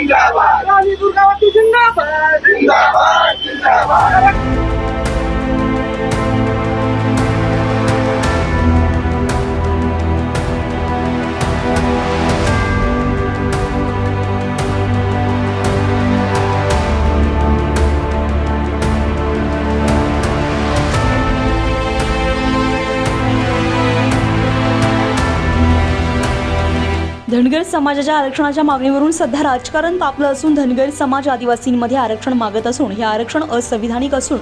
जिंदाबाद रानी दुर्गावती जिंदाबाद जिंदाबाद जिंदाबाद धनगर समाजाच्या आरक्षणाच्या मागणीवरून सध्या राजकारण तापलं असून धनगर समाज आदिवासींमध्ये आरक्षण मागत असून हे आरक्षण असंविधानिक असून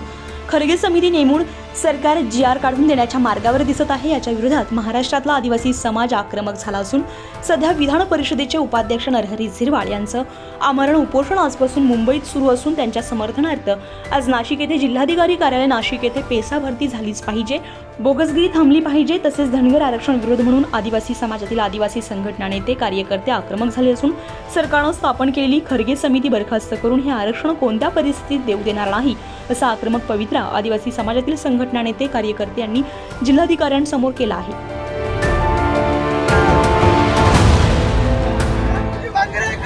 खरगे समिती नेमून सरकार जी आर काढून देण्याच्या मार्गावर दिसत आहे. याच्या विरोधात महाराष्ट्रातला आदिवासी समाज आक्रमक झाला असून सध्या विधान परिषदेचे उपाध्यक्ष नरहरी झिरवाळ यांचं आमरण उपोषण आजपासून मुंबईत सुरू असून त्यांच्या समर्थनार्थ आज नाशिक येथे जिल्हाधिकारी कार्यालय नाशिक येथे पेसा भरती झालीच पाहिजे. बोगसगिरी थांबली पाहिजे तसेच धनगर आरक्षण विरोध म्हणून आदिवासी समाजातील आदिवासी संघटना नेते कार्यकर्ते आक्रमक झाले असून सरकारनं स्थापन केलेली खरगे समिती बरखास्त करून हे आरक्षण कोणत्या परिस्थितीत देऊ देणार नाही असा आक्रमक पवित्रा आदिवासी समाजातील संघटना नेते कार्यकर्ते यांनी जिल्हाधिकाऱ्यांसमोर केला आहे. बांगरे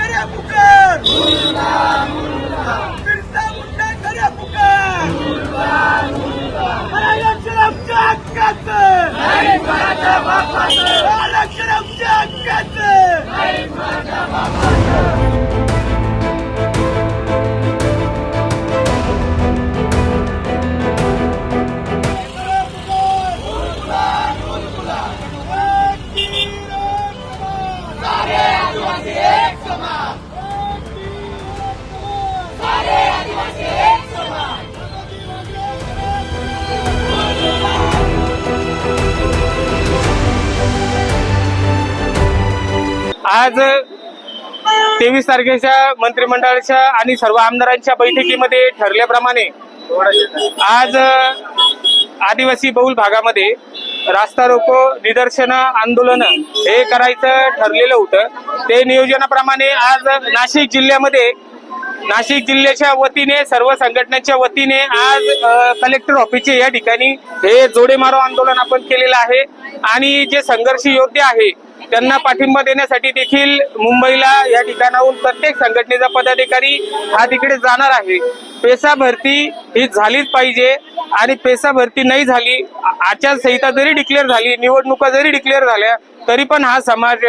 आज तेवीस तारखेच्या मंत्रिमंडळाच्या आणि सर्व आमदारांच्या बैठकीमध्ये ठरल्याप्रमाणे आज आदिवासी बहुल भागामध्ये रास्ता रोको निदर्शनं आंदोलन हे करायचं ठरलेलं होतं. ते नियोजनाप्रमाणे आज नाशिक जिल्ह्यामध्ये नाशिक जिल्ह्याच्या वतीने सर्व संघटनेच्या वतीने आज कलेक्टर ऑफिसचे या ठिकाणी हे जोडे मारो आंदोलन आपण केलेलं आहे. आणि जे संघर्ष योद्धे आहे त्यांना पाठिंबा देण्यासाठी देखील मुंबईला या ठिकाणाहून प्रत्येक संघटनेचा पदाधिकारी हा तिकडे जाणार आहे. पेसा भरती ही झालीच पाहिजे आणि पेसा भरती नाही झाली आचारसंहिता जरी डिक्लेअर झाली निवडणुका जरी डिक्लेअर झाल्या तरी पण हा समाज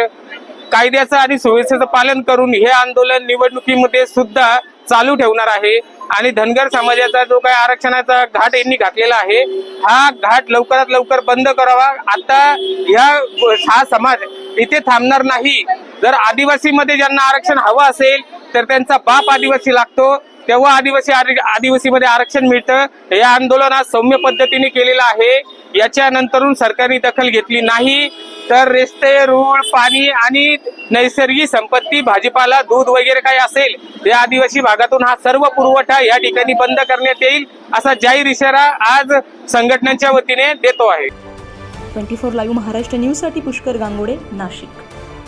कायद्याचं आणि सुव्यवस्थेचं पालन करून हे आंदोलन निवडणुकीमध्ये सुद्धा चालू ठेवणार आहे. आणि धनगर समाजाचा जो काही आरक्षणाचा घाट यांनी घातलेला आहे हा घाट लवकरात लवकर बंद करावा. आता ह्या हा समाज इथे थांबणार नाही. जर आदिवासीमध्ये ज्यांना आरक्षण हवं असेल तर त्यांचा बाप आदिवासी लागतो. तेव्हा आदिवासी आर- आदिवासीमध्ये आरक्षण मिळतं. हे आंदोलन आज सौम्य पद्धतीने केलेलं आहे. याच्यानंतरून सरकारने दखल घेतली नाही. तर रस्ते रूळ पाणी आणि नैसर्गिक संपत्ती भाजीपाला दूध वगैरे काही असेल या आदिवासी भागातून हा सर्व पुरवठा या ठिकाणी बंद करण्यात येईल असा जाहीर इशारा आज संघटनांच्या वतीने देतो आहे. ट्वेंटी फोर लाईव्ह महाराष्ट्र न्यूजसाठी पुष्कर गांगोडे नाशिक.